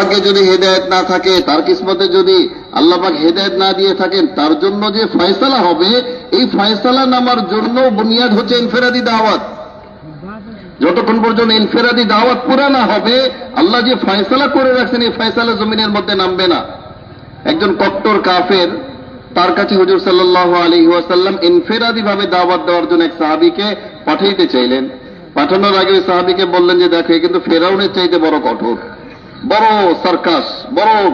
ভাগ্যে যদি হেদায়েত না থাকে, তার কিসমতে যদি আল্লাহ পাক হেদায়েত না দিয়ে থাকেন, তার জন্য যে ফয়সালা হবে, এই ফয়সালা নামার জন্য বুনিয়াদ হচ্ছে ইনফেরাদি দাওয়াত। যতক্ষণ পর্যন্ত ইনফেরাদি দাওয়াত পুরা না হবে, আল্লাহ যে ফয়সালা করে রাখছেন, এই ফয়সালা জমিনের মধ্যে নামবে না। একজন কট্টর কাফের, তার কাছে হুজুর সাল্লাহ আলী ওয়াসাল্লাম ইনফেরাদি ভাবে দাওয়াত দেওয়ার জন্য এক সাহাবিকে পাঠাইতে চাইলেন। পাঠানোর আগে ওই সাহাবিকে বললেন যে, দেখো কিন্তু ফেরাউনের চাইতে বড় কঠোর। বড় সার্কাস, বড়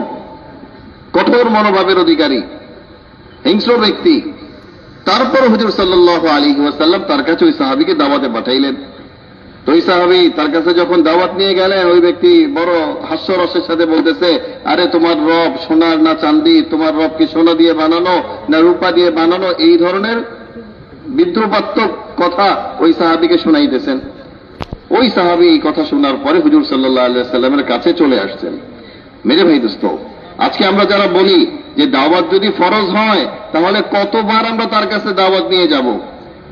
কঠোর মনোভাবের অধিকারী, হিংস্র ব্যক্তি। তারপর হুজুর সাল্লাহ আলী ওয়াসাল্লাম তার কাছে ওই সাহাবিকে দাওয়াতে পাঠাইলেন। তো ওই সাহাবি তার কাছে যখন দাওয়াত নিয়ে গেলেন, ওই ব্যক্তি বড় হাস্যরসের সাথে বলতেছে, আরে, তোমার রব সোনার না চান্দি তোমার রব কি সোনা দিয়ে বানানো না রূপা দিয়ে বানানো? এই ধরনের বিদ্রুপাত্মক কথা ওই সাহাবিকে শোনাইতেছেন। ওই সাহাবি এই কথা শোনার পরে হুজুর সাল্লাহ সাল্লামের কাছে চলে আসছেন। মেরে ভাই দোস্ত, আজকে আমরা যারা বলি যে দাওয়াত যদি ফরজ হয়, তাহলে কতবার আমরা তার কাছে দাওয়াত নিয়ে যাব?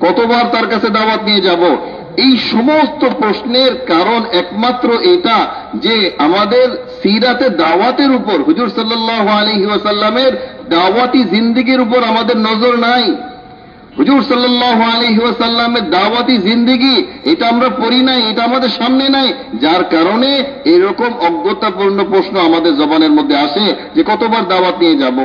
কতবার তার কাছে দাওয়াত নিয়ে যাব? এই সমস্ত প্রশ্নের কারণ একমাত্র এটা যে আমাদের সিরাতে দাওয়াতের উপর, হুজুর সাল্লাহ আলহি ওয়াসাল্লামের দাওয়াতি জিন্দিগির উপর আমাদের নজর নাই। হুজুর সাল্লাহ আলহি ওয়াসাল্লামের দাওয়াতি জিন্দিগি, এটা আমরা পড়ি নাই, এটা আমাদের সামনে নাই। যার কারণে এরকম অজ্ঞতাপূর্ণ প্রশ্ন আমাদের জবানের মধ্যে আসে যে কতবার দাওয়াত নিয়ে যাব।